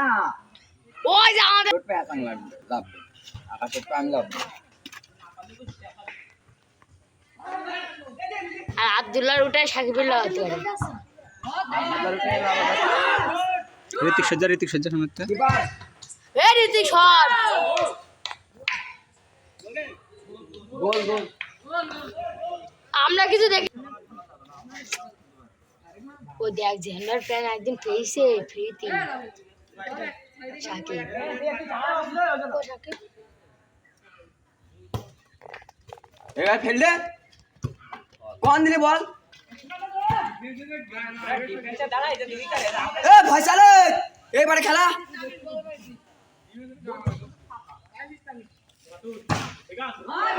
না ওই যে আমাদের তোর প্যাস লাগবে লাগবে আকাশের প্যাং লাগবে আর আব্দুল্লাহর ওটা সাকিবুল্লাহ হতে পারে ঋতিক সজ্জা ঋতিক সজ্জা সমর্থ এ রীতি সর। গোল গোল। আমরা কিছু দেখি ও দেখ জেন্ডার প্ল্যান একদিন পেয়েছে ফ্রিতে। সাকিব ও সাকিব এবার খেললে কোন দিলি বল? এ ভয়সালে খেলা।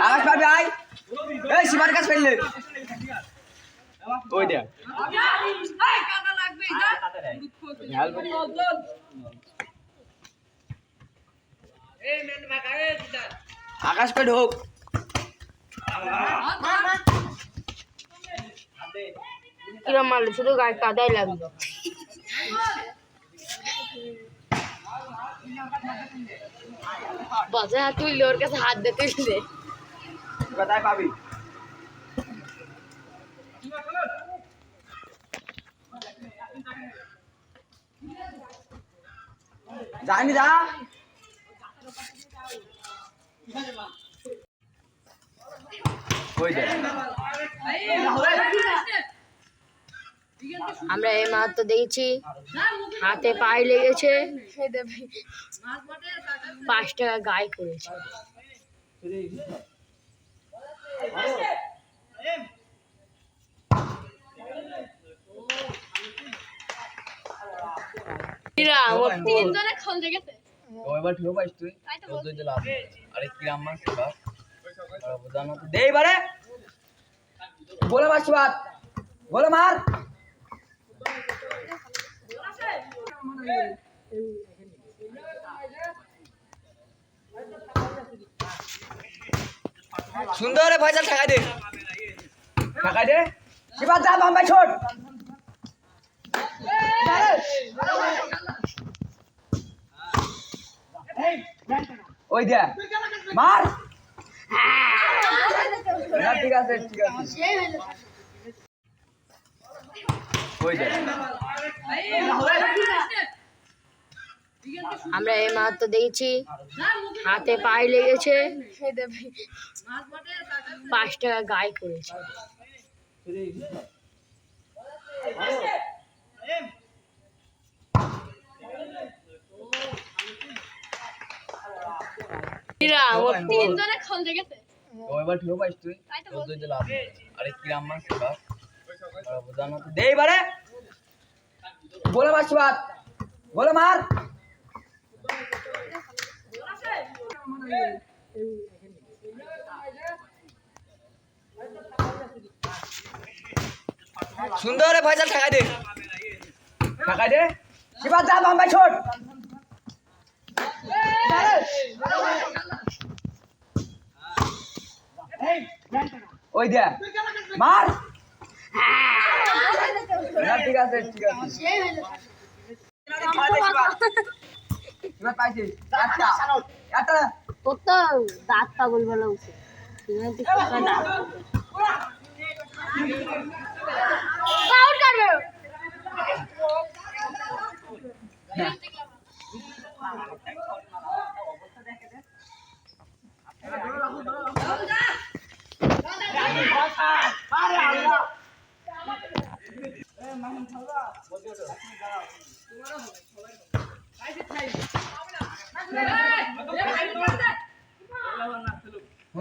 আকাশ পাবি আই এই সীমার কাছে ফেললে। ওই দেখ। আকাশ পে ঢোক? কিরম মারলো? শুধু গায়ে কাদাই লাগল। বাজে হাত তুললে, ওর কাছে হাত দিয়ে তুললে। কোথায় পাবি? যাইনি যা আমরা এই মাত্র দেখেছি। হাতে পায়ে লেগেছে। পাঁচ টাকা গায়ে করেছে। এরা আমার ফোন। এবার ঠিক পাইস তুই? তোর দুই লাভ আরে কি রাম মাস বাপ? বুঝানো তো দে এবারে! বলে বলে মার! সুন্দর রে ফয়সাল দে। দে। যা বাম্বাই ছোট। ওই দে? মার! ঠিক আছে ঠিক আছে। আমরা এই মাত্র দেখেছি, হাতে পায়ে লেগেছে, পাঁচ টাকা গায়ে করেছে। ঠিক তুই দুই আরে বুঝানো এবারে। বলে বলে মার। সুন্দর ফয়সাল ঠেকা দে। ঠেকা দে। শিবাত যা বাম্বাই ছোট। ওই দে। মার। ঠিক আছে ঠিক আছে। তোর তো দাঁত পাগল বলা উচিত।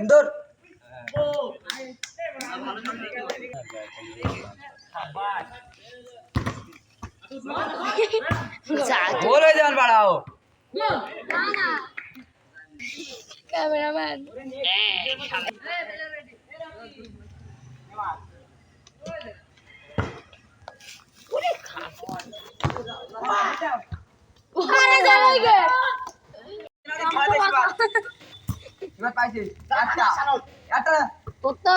কোথায় দাঁত পাগল করবে সুন্দর যা গোল হয়ে যাবেন বাড়াও ক্যামেরাম্যান এবার পাইছিস। একটা একটা তোর তো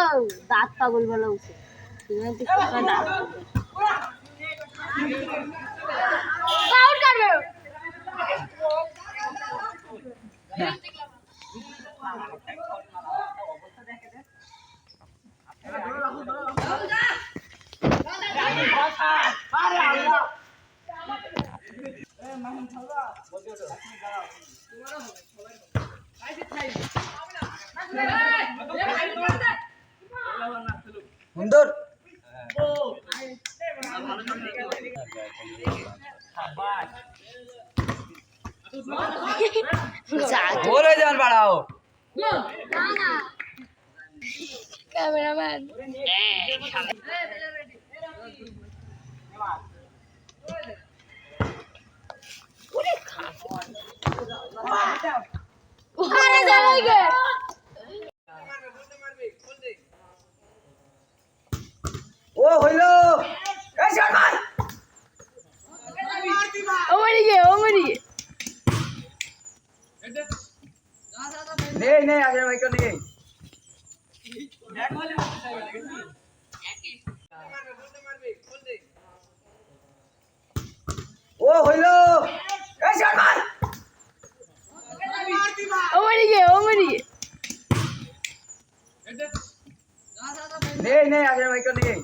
দাঁত পাগল বলা উচিত তুমি তো সুন্দর। বলে যান বাড়াও। ক্যামেরাম্যান। আরে দাঁড়াই গে ও হইল এই শট মার ও মরি গে ও মরি গে নেই নেই আগের ভাই নেই ও হইল। নেই নেই আগের ভাই নেই।